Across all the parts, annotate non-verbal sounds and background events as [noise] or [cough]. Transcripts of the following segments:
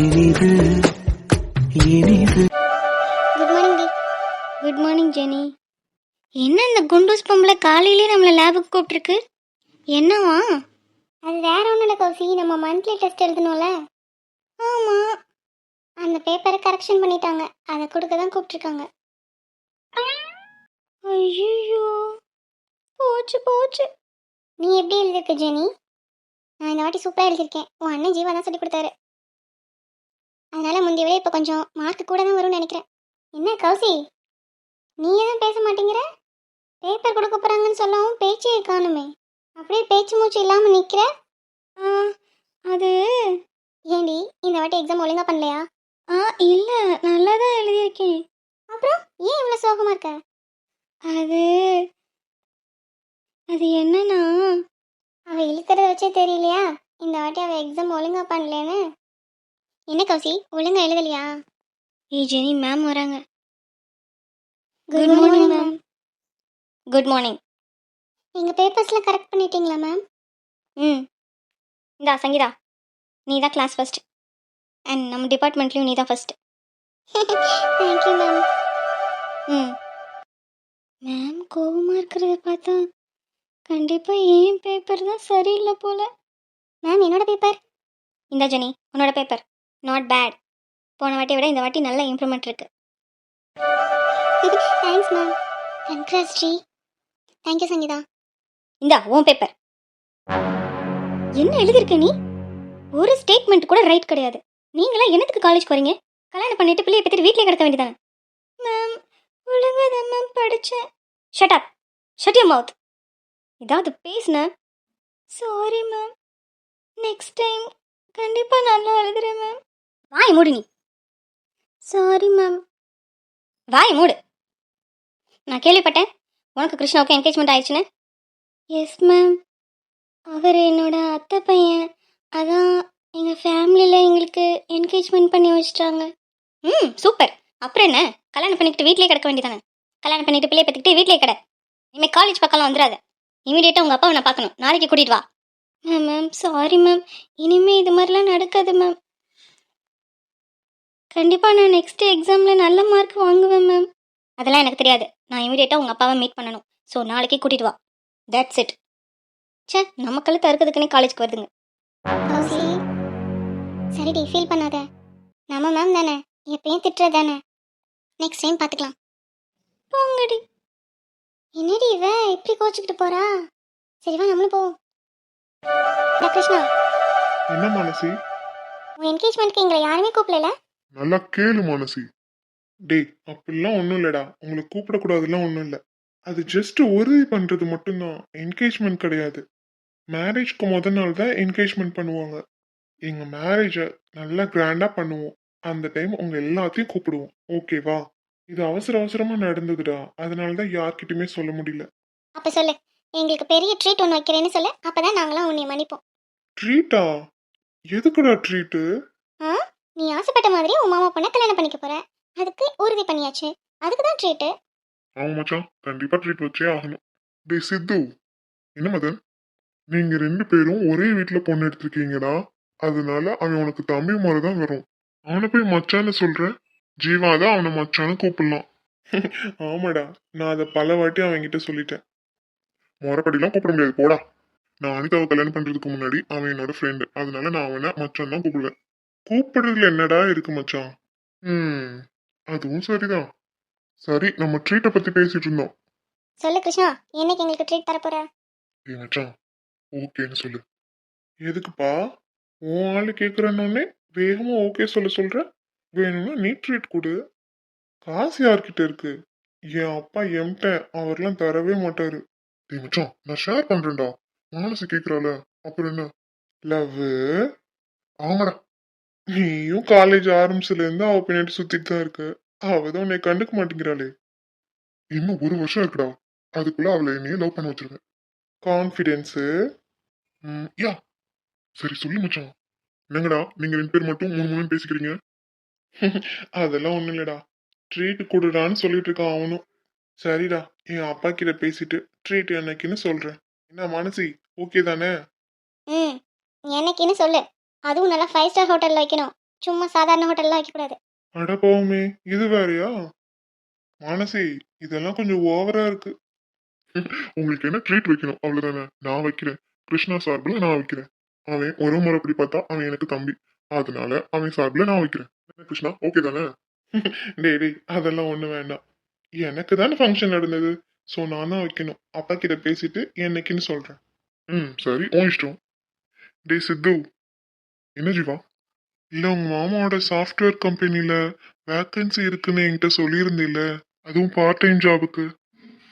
இனிது இனிது. Good morning டி குட் மார்னிங் ஜெனி என்ன இந்த குண்டூஸ் பொம்பளை காலையிலே நம்மளை லேபுக்கு கூப்பிட்டுருக்கு? என்னவா? அது வேற ஒன்றும் இல்லை கௌசி. நம்ம மந்த்லி டெஸ்ட் எழுதணும்ல. ஆமாம் அந்த பேப்பரை கரெக்ஷன் பண்ணிட்டாங்க. அதை கொடுக்க தான் கூப்பிட்ருக்காங்க ஐயோ போச்சு போச்சு. நீ எப்படி எழுதிருக்க ஜெனி நான் இந்த வாட்டி சூப்பராக எழுதியிருக்கேன் உன் அண்ணன் ஜீவா தான் சொல்லி கொடுத்தாரு. அதனால முந்தைய விட இப்போ கொஞ்சம் மார்க் கூட தான் வரும்னு நினைக்கிறேன். என்ன கௌசி? நீ எதுவும் பேச மாட்டேங்கிற? பேப்பர் கொடுக்க போறாங்கன்னு சொல்லவும் பேச்சே காணுமே. அப்படியே பேச்சு மூச்சு இல்லாம நிக்கிற? ஆ அது ஏண்டி இந்த வாட்டி எக்ஸாம் ஒழுங்கா பண்ணலையா? ஆ இல்ல நல்லா தான் எழுதியிருக்கேன். அப்புறம் ஏன் இவ்வளவு சோகமா இருக்க? அது அது என்னன்னா அவ இழுக்கிறத வச்சே தெரியலையா? இந்த வாட்டி அவ எக்ஸாம் ஒழுங்கா பண்ணலன்னு? என்ன கௌசி? ஒழுங்கா எழுதலையா? ஏய் ஜெனி மேம் வராங்க. Good morning ma'am good morning எங்கள் பேப்பர்ஸ்லாம் கரெக்ட் பண்ணிட்டீங்களா மேம் ம். இந்தா சங்கீதா. நீ தான் கிளாஸ் ஃபஸ்ட் அண்ட் நம்ம டிபார்ட்மெண்ட்லேயும் நீ தான் ஃபஸ்ட் தேங்க்யூ மேம் ம். மேம் கோவமாக இருக்கிறத பார்த்தா கண்டிப்பாக ஏன் பேப்பர் தான் சரியில்லை போல. மேம் என்னோட பேப்பர் இந்த ஜெனி உன்னோட பேப்பர் நாட் பேட் போன வாட்டியை விட இந்த வாட்டி நல்ல இம்ப்ரூவ்மெண்ட் இருக்கு. Thanks ma'am congrats Sri thank you Sangeetha இந்தா உன் பேப்பர் என்ன எழுதிருக்க நீ? ஒரு ஸ்டேட்மெண்ட் கூட ரைட் கிடையாது. நீங்களா என்னத்துக்கு காலேஜ் போறீங்க? கல்யாணம் பண்ணிட்டு பிள்ளைய பத்தி வீட்லயே கிடக்க வேண்டியதானே மேம் ஒழுங்கா தான் மேம் படிச்சேன். Shut up shut you mouth ஏதாவது பேசுன? சாரி மேம் நெக்ஸ்ட் டைம் கண்டிப்பா நல்லா எழுதுறேன் மேம் வாய் மூடு நீ. சாரி மேம் வாய் மூடு. நான் கேள்விப்பட்டேன். உனக்கு கிருஷ்ணாவுக்கு என்கேஜ்மெண்ட் ஆயிடுச்சுன்னு. எஸ் மேம் அவர் என்னோட அத்தை பையன். அதான் எங்கள் ஃபேமிலியில் எங்களுக்கு என்கேஜ்மெண்ட் பண்ணி வச்சிட்டாங்க. ம் சூப்பர் அப்புறம் என்ன? கல்யாணம் பண்ணிக்கிட்டு வீட்லயே கிடக்க வேண்டியதானே கல்யாணம் பண்ணிட்டு பிள்ளைய பற்றிக்கிட்டு வீட்லயே கிட. இனிமேல் காலேஜ் பக்கம்லாம் வந்துடாத இமீடியட்டாக உங்கள் அப்பாவை நான் பார்க்கணும். நாளைக்கு கூட்டிகிட்டு வா. மேம் மேம் சாரி மேம் இனிமேல் இது மாதிரிலாம் நடக்காது மேம் கண்டிப்பாக நான் நெக்ஸ்ட் எக்ஸாமில் நல்ல மார்க் வாங்குவேன் மேம் அதெல்லாம் எனக்கு தெரியாது. நான் இமீடியட்டாக உங்கள் அப்பாவை மீட் பண்ணணும். ஸோ நாளைக்கே கூட்டிகிட்டு வா. தட்ஸ் இட் ச்சே நம்ம கழுத்து அறுக்கிறதுக்குனே காலேஜ்க்கு வருதுங்க. சரிடி ஃபீல் பண்ணாத. நம்ம மேம் தானே? எப்பயும் திட்டுறது தானே? நெக்ஸ்ட் டைம் பார்த்துக்கலாம் போங்கடி. என்னடி இவ? இப்படி கோச்சுக்கிட்டு போறா? சரி வா நம்மளும் போவோம். கிருஷ்ணா. என்ன மனசி? உன் என்கேஜ்மெண்ட்க்கு எங்களை யாருமே கூப்பிடல? நல்லா கேளு மனசி. டேய் அப்படிலாம் ஒன்றும் இல்லடா. உங்களை கூப்பிடக்கூடாதுலாம் ஒன்றும் இல்லை. அது ஜஸ்ட் உறுதி பண்ணுறது மட்டும்தான். என்கேஜ்மெண்ட் கிடையாது. மேரேஜ்க்கு முத நாள் தான் என்கேஜ்மெண்ட் பண்ணுவாங்க. எங்கள் மேரேஜை நல்லா கிராண்டாக பண்ணுவோம். அந்த டைம் உங்க எல்லாத்தையும் கூப்பிடுவோம். ஓகேவா இது அவசர அவசரமா நடந்ததுடா. அதனால தான் யார்கிட்டயுமே சொல்ல முடியல. அப்ப சொல்லு. எங்களுக்கு பெரிய ட்ரீட் ஒன்று வைக்கிறேன்னு சொல்லு. அப்பதான் நாங்களாம் உன்னை மன்னிப்போம். ட்ரீட்டா எதுக்குடா ட்ரீட்டு நீ ஆசைப்பட்ட மாதிரி உன் மாமா பொண்ணை கல்யாணம் பண்ணிக்க போற. அதுக்கு உறுதி பண்ணியாச்சு. அதுக்கு தான் ட்ரீட்டு ஆமா மச்சான். கண்டிப்பா ட்ரீட் வச்சே ஆகணும். டேய் சித்து. என்ன மதன்? நீங்க ரெண்டு பேரும் ஒரே வீட்ல பொண்ணு எடுத்திருக்கீங்கடா. அதனால அவன் உனக்கு தம்பி மாதிரி தான் வரும். அவனை போய் மச்சான்னு சொல்ற? ஜீவா தான் அவனை மச்சான்னு கூப்பிடலாம். [laughs] ஆமாடா. நான் அதை பல வாட்டி அவன்கிட்ட சொல்லிட்டேன். முறைப்படிலாம் கூப்பிட முடியாது. போடா. நான் அனிதாவை கல்யாணம் பண்றதுக்கு முன்னாடி அவன் என்னோட ஃப்ரெண்டு அதனால நான் அவனை மச்சான் தான் கூப்பிடுவேன். கூப்பிடுறதுல என்னடா இருக்கு மச்சான்? ம். அதுவும் சரிதான். சரி நம்ம ட்ரீட்டை பத்தி பேசிட்டு இருந்தோம். சொல்லு கிருஷ்ணா. என்னைக்கு எங்களுக்கு ட்ரீட் தர போற? ஏய் மச்சான். ஓகேன்னு சொல்லு. எதுக்குப்பா? உன் ஆளு கேக்குறேன்னொடனே வேகமா ஓகே சொல்ல சொல்ற. வேணும்னா நீ ட்ரீட் கொடு. காசு யார்கிட்ட இருக்கு? என் அப்பா எம்டன் அவர்லாம் தரவே மாட்டாரு. டேய் மச்சான் நான் ஷேர் பண்றேன்டா. மனசு கேக்குறால அப்புறம் என்ன? லவ் ஆமாடா. நீயும் காலேஜ் ஆரம்பிச்சதுல இருந்து அவ பின்னாடி சுத்திட்டு தான் இருக்க. அவதான் உன்னை கண்டுக்க மாட்டேங்கிறாளே. இன்னும் ஒரு வருஷம் இருக்குடா. அதுக்குள்ள அவளை என்னையே லவ் பண்ண வச்சிருவேன் கான்ஃபிடென்ஸு யா. சரி சொல்லு மச்சான். என்னங்கடா நீங்க ரெண்டு பேர் மட்டும் மூணு மூணு பேசிக்கிறீங்க? அதெல்லாம் ஒண்ணும் இல்லடா. ட்ரீட் கொடுடான்னு சொல்லிட்டு இருக்கான் அவனும். சரிடா என் அப்பா கிட்ட பேசிட்டு ட்ரீட் என்னைக்குன்னு சொல்றேன். என்ன மனசி ஓகே தானே? ம் என்னைக்குன்னு சொல்லு. அதுவும் நல்லா ஃபைவ் ஸ்டார் ஹோட்டலில் வைக்கணும். சும்மா சாதாரண ஹோட்டல்லாம் வைக்கக்கூடாது. அட போவுமே இது வேறயா? மானசி இதெல்லாம் கொஞ்சம் ஓவரா இருக்கு. உங்களுக்கு என்ன ட்ரீட் வைக்கணும்? அவ்வளவுதானே? நான் வைக்கிறேன். கிருஷ்ணா சார்பில் நான் வைக்கிறேன். அவன் ஒரு முறை அப்படி பார்த்தா அவன் எனக்கு தம்பி. அதனால அவன் சார்பில் நான் வைக்கிறேன். என்ன கிருஷ்ணா? ஓகே தானே? டேய் டேய் அதெல்லாம் ஒண்ணு வேண்டாம். எனக்கு தானே ஃபங்க்ஷன் நடந்தது. ஸோ நான் தான் வைக்கணும். அப்பா கிட்ட பேசிட்டு என்னைக்குன்னு சொல்றேன். ம் சரி உன் இஷ்டம். டேய் சித்து. என்ன ஜீவா? இல்ல உங்க மாமாவோட சாஃப்ட்வேர் கம்பெனில வேக்கன்சி இருக்குன்னு என்கிட்ட சொல்லியிருந்தில்ல அதுவும் பார்ட் டைம் ஜாபுக்கு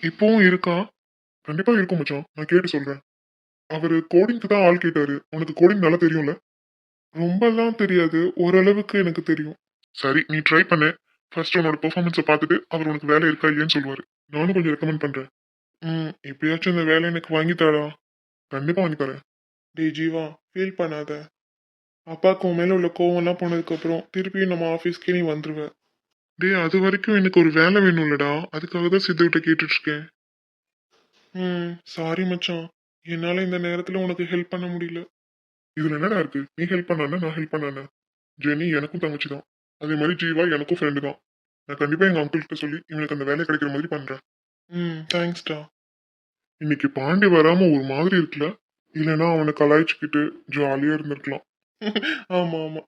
இப்போவும் இருக்கா? கண்டிப்பா இருக்கும் மச்சான். நான் கேட்டு சொல்றேன். அவரு கோடிங்க்கு தான் ஆள் கேட்டாரு. உனக்கு கோடிங் நல்லா தெரியும்ல? ரொம்பலாம் தெரியாது. ஓரளவுக்கு எனக்கு தெரியும். சரி நீ ட்ரை பண்ண. ஃபர்ஸ்ட் உன்னோட பெர்ஃபார்மன்ஸை பார்த்துட்டு அவர் உனக்கு வேலை இருக்கா இல்லையான்னு சொல்லுவாரு. நானும் கொஞ்சம் ரெக்கமெண்ட் பண்றேன். ம் எப்படியாச்சும் இந்த வேலை எனக்கு வாங்கி தரா. கண்டிப்பா வாங்கி தரேன். டேய் ஜீவா ஃபீல் பண்ணாத. அப்பாவுக்கு உன் மேல உள்ள கோவம்லாம் போனதுக்கு அப்புறம் திருப்பியும் நம்ம ஆஃபீஸ்க்கே நீ வந்துருவ. டேய் அது வரைக்கும் எனக்கு ஒரு வேலை வேணும்லடா. அதுக்காக தான் சித்துக்கிட்ட கேட்டுட்டு இருக்கேன் ம் சாரி மச்சான். என்னால இந்த நேரத்துல உனக்கு ஹெல்ப் பண்ண முடியல. இதுல என்னடா இருக்கு? நீ ஹெல்ப் பண்ணானே நான் ஹெல்ப் பண்ணானே? ஜெனி எனக்கும் தங்கச்சி தான் அதே மாதிரி ஜீவா எனக்கும் ஃப்ரெண்டு தான். நான் கண்டிப்பா எங்க அங்கிள் கிட்ட சொல்லி இவனுக்கு அந்த வேலை கிடைக்கிற மாதிரி பண்றேன். ம் தேங்க்ஸ்டா இன்னைக்கு பாண்டி வராம ஒரு மாதிரி இருக்குல்ல? இல்லைன்னா அவனை கலாய்ச்சிக்கிட்டு ஜாலியா இருந்திருக்கலாம். [laughs] ஆமா ஆமா.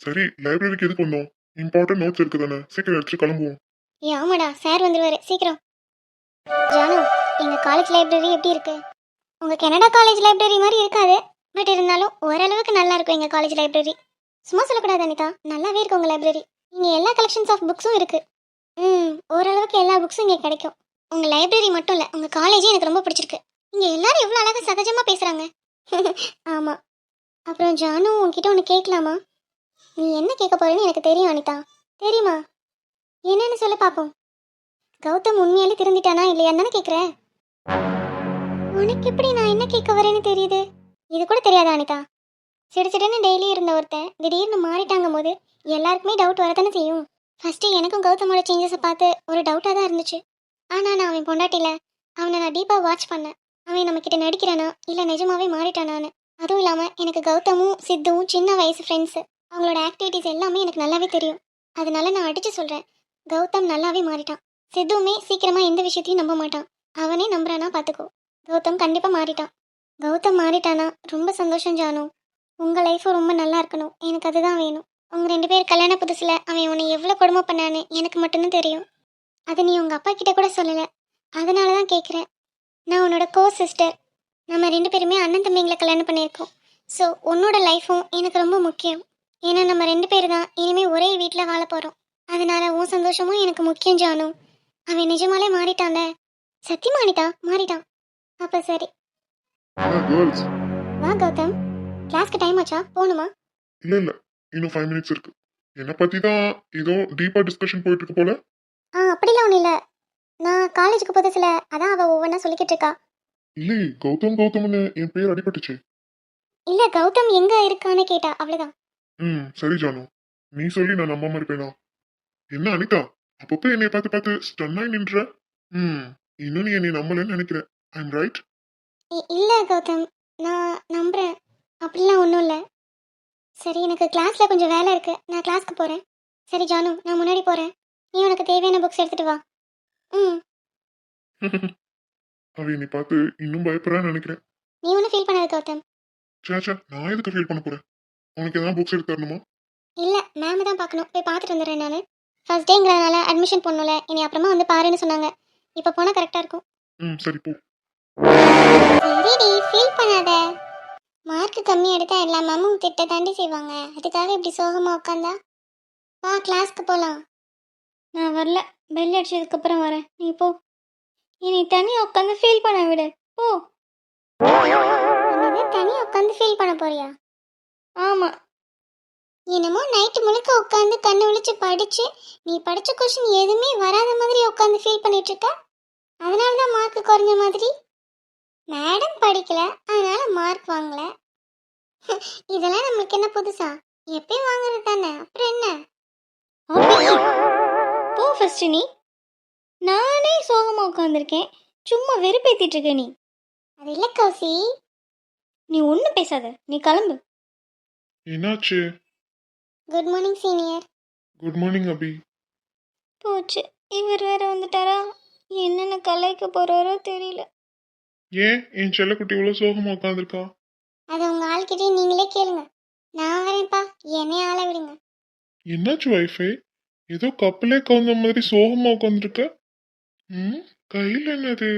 சரி லைப்ரரிக்கு எதுக்கு வந்தோம்? இம்பார்ட்டன்ட் நோட்ஸ் இருக்கு தானே. சீக்கிரம் எடுத்து கிளம்புவோம். ஏ ஆமாடா. சார் வந்துருவாரு. சீக்கிரம். ஜானு எங்க காலேஜ் லைப்ரரி எப்படி இருக்கு? உங்க கனடா காலேஜ் லைப்ரரி மாதிரி இருக்காது. பட் இருந்தாலும் ஓரளவுக்கு நல்லா இருக்கும் எங்க காலேஜ் லைப்ரரி சும்மா சொல்லக்கூடாது அனிதா. நல்லாவே இருக்கு உங்க லைப்ரரி இங்க எல்லா கலெக்ஷன்ஸ் ஆஃப் புக்ஸும் இருக்கு. ம் ஓரளவுக்கு எல்லா புக்ஸும் இங்க கிடைக்கும். உங்க லைப்ரரி மட்டும் இல்ல உங்க காலேஜே எனக்கு ரொம்ப பிடிச்சிருக்கு. இங்க எல்லாரும் எவ்வளவு அழகா சகஜமா பேசுறாங்க. [laughs] ஆமா. அப்புறம் ஜானு உன்கிட்ட ஒன்று கேட்கலாமா நீ என்ன கேட்க போறேன்னு எனக்கு தெரியும் அனிதா. தெரியுமா? என்னன்னு சொல்ல பார்ப்போம் கௌதம் உண்மையாலே திருந்திட்டானா இல்லையான்னு கேட்குறேன் கேட்குற உனக்கு எப்படி நான் என்ன கேட்க வரேன்னு தெரியுது? இது கூட தெரியாதா அனிதா? சிடு டெய்லி இருந்த ஒருத்தன் திடீர்னு மாறிட்டாங்க போது எல்லாருக்குமே டவுட் வரதானே செய்யும். ஃபஸ்ட்டு எனக்கும் கௌதமோட சேஞ்சஸை பார்த்து ஒரு டவுட்டாக தான் இருந்துச்சு. ஆனால் நான் அவன் பொண்டாட்டியில் அவனை நான் டீப்பாக வாட்ச் பண்ணேன். அவன் நம்மக்கிட்ட நடிக்கிறானா? இல்லை நிஜமாவே மாறிட்டானான்னு. அதுவும் இல்லாமல் எனக்கு கௌதமும் சித்துவும் சின்ன வயசு ஃப்ரெண்ட்ஸு அவங்களோட ஆக்டிவிட்டீஸ் எல்லாமே எனக்கு நல்லாவே தெரியும். அதனால நான் அடித்து சொல்கிறேன் கௌதம் நல்லாவே மாறிட்டான். சித்துவுமே சீக்கிரமாக எந்த விஷயத்தையும் நம்ப மாட்டான். அவனே நம்புறானா பார்த்துக்கோ கௌதம் கண்டிப்பாக மாறிட்டான். கௌதம் மாறிட்டானா? ரொம்ப சந்தோஷம் ஜானு. உங்கள் லைஃப்பும் ரொம்ப நல்லா இருக்கணும். எனக்கு அதுதான் வேணும். உங்கள் ரெண்டு பேர் கல்யாண புதுசில் அவன் உன்னை எவ்வளோ கொடுமை பண்ணான்னு எனக்கு மட்டும்தான் தெரியும். அதை நீ உங்கள் அப்பா கிட்ட கூட சொல்லலை. அதனால தான் கேட்குறேன் நான் உன்னோட கோ சிஸ்டர் நம்ம ரெண்டு பேருமே அண்ணன் தம்பிங்களை கல்யாணம் பண்ணியிருக்கோம். ஸோ உன்னோட லைஃப்பும் எனக்கு ரொம்ப முக்கியம். ஏன்னா நம்ம ரெண்டு பேர் தான் இனிமேல் ஒரே வீட்டில் வாழ போகிறோம் அதனால உன் சந்தோஷமும் எனக்கு முக்கியம் ஜானு. அவன் நிஜமாலே மாறிட்டான்ல. சத்தியமா அனிதா? மாறிட்டான். அப்ப சரி. வா கௌதம். கிளாஸ்க்கு டைம் ஆச்சா? போகணுமா இல்ல இல்ல. இன்னும் ஃபைவ் மினிட்ஸ் இருக்கு. என்னை பத்தி தான் ஏதோ டீப்பா டிஸ்கஷன் போயிட்டு இருக்கு போல. ஆ அப்படிலாம் ஒன்றும் இல்லை. நான் காலேஜுக்கு புதுசில் அதான் அவள் ஒவ்வொன்றா சொல்லிக்கிட்டு இருக்கா. இல்லையே கௌதம் கௌதம்னு என் பேர் அடிபட்டுச்சு. இல்லை கௌதம் எங்கே இருக்கான்னு கேட்டா அவ்வளோதான் ம் சரி ஜானு. நீ சொல்லி நான் நம்பாம இருப்பேனா? என்ன அனிதா? அப்பப்போ என்னை பார்த்து பார்த்து ஸ்டன்னாய் நின்ற? ம் இன்னும் நீ என்னை நம்பலன்னு நினைக்கிறேன் ஐம் ரைட் இல்லை கௌதம். நான் நம்புகிறேன் அப்படிலாம் ஒன்றும் இல்லை. சரி எனக்கு கிளாஸில் கொஞ்சம் வேலை இருக்குது நான் கிளாஸ்க்கு போகிறேன் சரி ஜானு நான் முன்னாடி போகிறேன் நீ உனக்கு தேவையான புக்ஸ் எடுத்துகிட்டு வா. ம். [laughs] அவ என்னை பார்த்து இன்னும் பயப்படுறான்னு நினைக்கிறேன். நீ ஒன்றும் ஃபீல் பண்ணாத கௌதம். சேச்சா நான் எதுக்கு ஃபீல் பண்ண போறேன்? உனக்கு எதனா புக்ஸ் எடுத்து தரணுமா? இல்லை மேம் தான் பார்க்கணும். போய் பார்த்துட்டு வந்துடுறேன் நான். ஃபர்ஸ்ட் டேங்கிறதுனால அட்மிஷன் பண்ணல இனி அப்புறமா வந்து பாருன்னு சொன்னாங்க. இப்போ போனால் கரெக்டாக இருக்கும். ம் சரி போ. சரிடி ஃபீல் பண்ணாத. மார்க் கம்மி எடுத்தா எல்லா மேமும் திட்ட தாண்டி செய்வாங்க. அதுக்காக இப்படி சோகமா உட்காந்தா வா கிளாஸ்க்கு போகலாம் நான் வரல. பெல் அடிச்சதுக்கப்புறம் வரேன். நீ போ. இனி தனி உட்காந்து ஃபீல் பண்ண விடு. போ. தனி உட்காந்து ஃபீல் பண்ண போறியா? ஆமாம் என்னமோ நைட்டு முழுக்க உட்காந்து கண்ணு விழிச்சு படிச்சு நீ படிச்ச கொஸ்டின் எதுவுமே வராத மாதிரி உட்காந்து ஃபீல் பண்ணிட்டு இருக்க? அதனால தான் மார்க் குறைஞ்ச மாதிரி. மேடம் படிக்கல அதனால மார்க் வாங்கல. [laughs] இதெல்லாம் நம்மளுக்கு என்ன புதுசா? எப்பயும் வாங்குறது தானே அப்புறம் என்ன? போ ஃபர்ஸ்ட் நீ. நானே சோகமா உட்காந்துருக்கேன் சும்மா வெறுப்பேத்திட்டு இருக்க நீ. அது இல்ல கௌசி. நீ ஒன்றும் பேசாத. நீ கிளம்பு. என்னாச்சு? Good morning senior good morning Abhi. போச்சு. இவர் வேற வந்துட்டாரா? என்னென்ன கலைக்க போறாரோ தெரியல. ஏன்? என் செல்லக்குட்டி இவ்வளோ சோகமா உட்காந்துருக்கா அதை உங்க ஆள்கிட்டயே நீங்களே கேளுங்க. நான் வரேன்ப்பா. என்னைய ஆள விடுங்க. என்னாச்சு வைஃபை ஏதோ கப்பலே கவுந்த மாதிரி சோகமா உட்காந்துருக்க ம்? கையில் என்னது?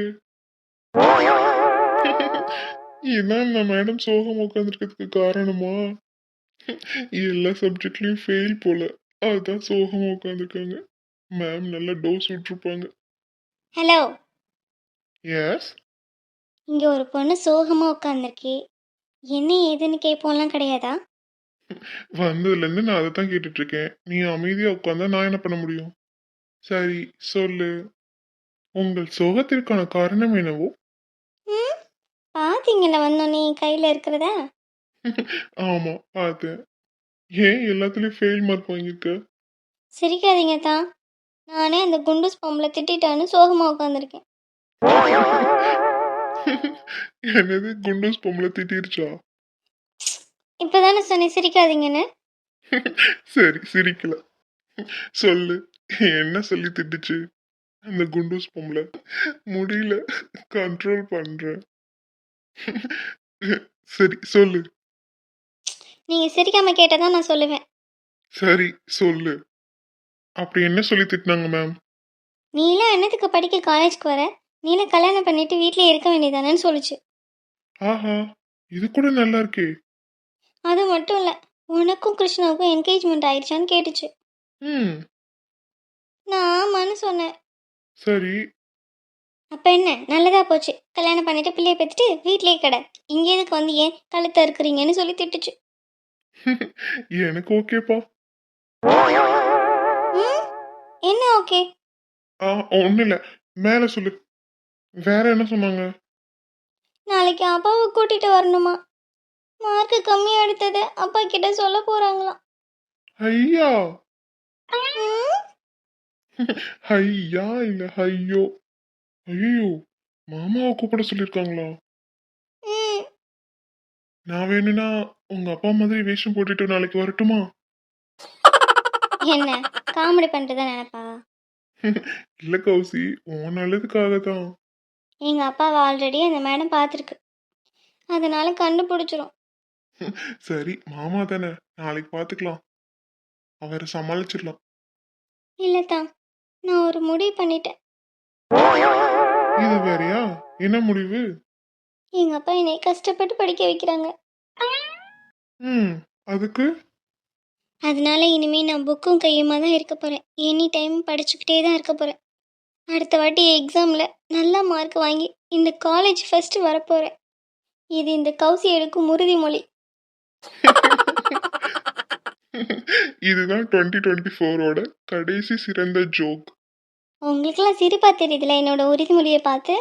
[laughs] இதான் இந்த மேடம் சோகமா உட்காந்துருக்கிறதுக்கு காரணமா? எல்லா சப்ஜெக்ட்லயும் ஃபெயில் போல. அதுதான் சோகமா உட்காந்துருக்காங்க மேம் நல்லா டோஸ் விட்டுருப்பாங்க. ஹலோ எஸ் இங்க ஒரு பொண்ணு சோகமா உட்காந்துருக்கே என்ன ஏதுன்னு கேட்போம்லாம் கிடையாதா? வந்ததுலேருந்து நான் அதை தான் கேட்டுட்டு இருக்கேன் நீ அமைதியா உட்காந்தா நான் என்ன பண்ண முடியும்? சரி சொல்லு. உங்கள் சோகத்திற்கான காரணம் என்னவோ? ம்? பாத்தீங்களா வந்தோன்னே என் கையில இருக்கிறதா? [laughs] ஆமா பார்த்தேன். ஏன் எல்லாத்துலயும் ஃபெயில் மார்க் வாங்கியிருக்க? சிரிக்காதீங்க தான் நானே அந்த குண்டூஸ் பொம்பளை திட்டான்னு சோகமா உட்காந்துருக்கேன் [laughs] என்னது குண்டூஸ் பொம்பளை திட்டிருச்சா? இப்பதானே சொன்னேன் சிரிக்காதீங்கன்னு. [laughs] சரி சிரிக்கல. சொல்லு என்ன சொல்லி திட்டுச்சு? அந்த குண்டூஸ் பொம்பளை. முடியல. கண்ட்ரோல் பண்றேன் சரி சொல்லு. நீங்க சிரிக்காம கேட்டதான் நான் சொல்லுவேன். சரி சொல்லு. அப்படி என்ன சொல்லி திட்டினாங்க மேம் நீலாம் என்னத்துக்கு படிக்க காலேஜ்க்கு வர? நீலாம் கல்யாணம் பண்ணிட்டு வீட்லயே இருக்க வேண்டியதானேன்னு சொல்லுச்சு. ஆஹா இது கூட நல்லா இருக்கே. அது மட்டும் இல்ல உனக்கும் கிருஷ்ணாவுக்கும் என்கேஜ்மெண்ட் ஆயிடுச்சான்னு கேட்டுச்சு. ம். நான் ஆமான்னு சொன்னேன். சரி. அப்ப என்ன? நல்லதா போச்சு. கல்யாணம் பண்ணிட்டு பிள்ளைய பெற்றுட்டு வீட்லயே கடை. இங்க எதுக்கு வந்து ஏன் கழுத்த இருக்கிறீங்கன்னு சொல்லி திட்டுச்சு. [laughs] எனக்கு ஓகேப்பா. ம்? என்ன ஓகே? ஆ ஒன்றும் இல்லை. மேலே சொல்லு. வேற என்ன சொன்னாங்க? நாளைக்கு அப்பாவை கூட்டிட்டு வரணுமா? மார்க் கம்மியா எடுத்தது. அப்பா கிட்ட சொல்ல போறாங்களாம். ஐயா! ம், ஐயா இல்ல ஐயோ ஐயோ மாமாவை கூப்பிட சொல்லியிருக்காங்களா ம். நான் வேணும்னா உங்க அப்பா மாதிரி வேஷம் போட்டுட்டு நாளைக்கு வரட்டுமா? என்ன காமெடி தான் நினைப்பா? இல்ல கௌசி உன் நல்லதுக்காக தான் எங்க அப்பாவை ஆல்ரெடி அந்த மேடம் பார்த்துருக்கு. அதனால கண்டுபிடிச்சிரும் சரி மாமா தானே. நாளைக்கு பார்த்துக்கலாம். அவரை சமாளிச்சிடலாம். இல்லத்தான் நான் ஒரு முடிவு பண்ணிட்டேன். இது வேறயா? என்ன முடிவு? எங்க அப்பா என்னை கஷ்டப்பட்டு படிக்க வைக்கிறாங்க. ம் அதுக்கு? அதனால இனிமே நான் புக்கும் கையுமா தான் இருக்க போறேன். எனி டைம் படிச்சுக்கிட்டே தான் இருக்க போறேன். அடுத்த வாட்டி எக்ஸாம்ல நல்ல மார்க் வாங்கி இந்த காலேஜ் ஃபர்ஸ்ட் வரப்போறேன் இது இந்த கௌசி எடுக்கும் உறுதிமொழி. [laughs] இதுதான் டுவெண்ட்டி டுவெண்ட்டி ஃபோரோட கடைசி சிறந்த ஜோக் உங்களுக்கெல்லாம் சிரிப்பா தெரியுதுல என்னோட உறுதிமொழியை பார்த்து?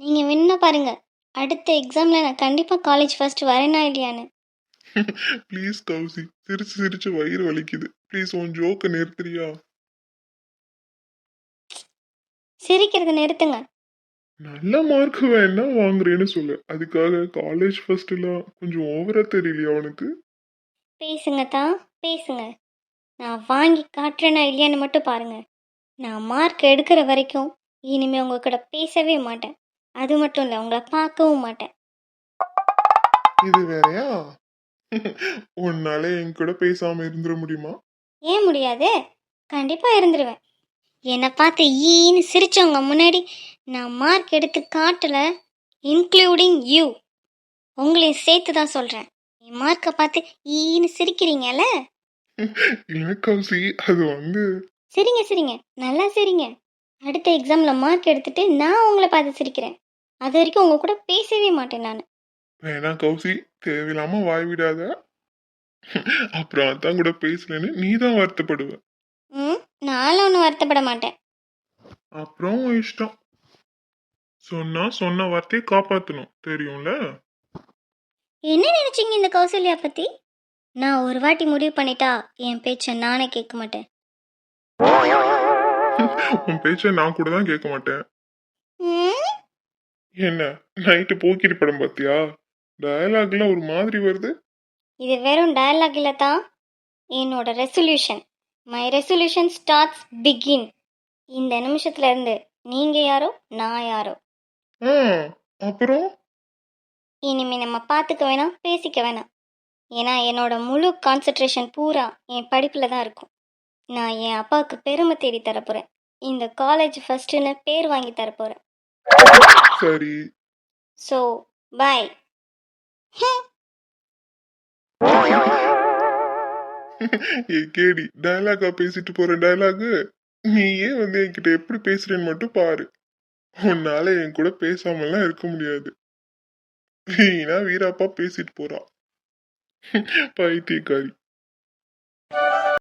நீங்க வேணா பாருங்க. அடுத்த எக்ஸாம்ல நான் கண்டிப்பா காலேஜ் ஃபர்ஸ்ட் வரேனா இல்லையான்னு. [laughs] ப்ளீஸ் கௌசி சிரிச்சு சிரிச்சு வயிறு வலிக்குது. ப்ளீஸ் உன் ஜோக்கை நிறுத்துறியா? சிரிக்கிறத நிறுத்துங்க. நல்ல மார்க் வேணா வாங்குறேன்னு சொல்லு. அதுக்காக காலேஜ் ஃபர்ஸ்ட் எல்லாம் கொஞ்சம் ஓவரா தெரியலையா உனக்கு? பேசுங்க தான் பேசுங்க. நான் வாங்கி காட்டுறேனா இல்லையான்னு மட்டும் பாருங்க. நான் மார்க் எடுக்கிற வரைக்கும் இனிமே உங்க கூட பேசவே மாட்டேன். அது மட்டும் இல்லை உங்களை பார்க்கவும் மாட்டேன். இது வேறயா? உன்னால என் கூட பேசாம இருந்துட முடியுமா? ஏன் முடியாது? கண்டிப்பாக இருந்துருவேன். என்னை பார்த்து ஈன்னு சிரிச்சவங்க முன்னாடி நான் மார்க் எடுத்து காட்டல இன்க்ளூடிங் யூ உங்களையும் சேர்த்து தான் சொல்கிறேன் என் மார்க்கை பார்த்து ஈன்னு சிரிக்கிறீங்கல்ல? இல்ல கௌசி அது வந்து சரிங்க சரிங்க. நல்லா சரிங்க. அடுத்த எக்ஸாமில் மார்க் எடுத்துட்டு நான் உங்களை பார்த்து சிரிக்கிறேன். அது வரைக்கும் உங்க கூட பேசவே மாட்டேன் நான். வேணாம் கௌசி தேவையில்லாம வாய் விடாத. அப்புறம் அதான் கூட பேசலன்னு நீ தான் வருத்தப்படுவ. ம் நானும் ஒன்றும் வருத்தப்பட மாட்டேன். அப்புறம் உன் இஷ்டம். சொன்னா சொன்ன வார்த்தையை காப்பாத்தணும். தெரியும்ல? என்ன நினைச்சீங்க இந்த கௌசல்யா பற்றி நான் ஒரு வாட்டி முடிவு பண்ணிட்டா என் பேச்சை நானே கேட்க மாட்டேன். [laughs] உன் பேச்ச நான் கூட தான் கேட்க மாட்டேன். என்ன நைட்டு போக்கிரி படம் பார்த்தியா டயலாக்லாம் ஒரு மாதிரி வருது. இது வெறும் டயலாக் இல்லை தான் என்னோட resolution my resolution starts begin இந்த நிமிஷத்துல இருந்து நீங்க யாரோ நான் யாரோ. அப்புறம்? இனிமே நம்ம பார்த்துக்க வேணாம் பேசிக்க வேணாம். ஏன்னா என்னோட முழு கான்சென்ட்ரேஷன் பூரா என் படிப்பில் தான் இருக்கும். நான் என் அப்பாவுக்கு பெருமை தேடி தரப்போகிறேன் இந்த காலேஜ் ஃபஸ்ட்டுன்னு பேர் வாங்கி தரப்போகிறேன் சரி. ஸோ பாய் ஏ கேடி டயலாகா பேசிட்டு போற டயலாகு நீ ஏன் வந்து என்கிட்ட எப்படி பேசுறேன்னு மட்டும் பாரு. உன்னால என் கூட பேசாமலாம் இருக்க முடியாது. வீணா வீராப்பா பேசிட்டு [laughs] போறா பைத்தியக்காரி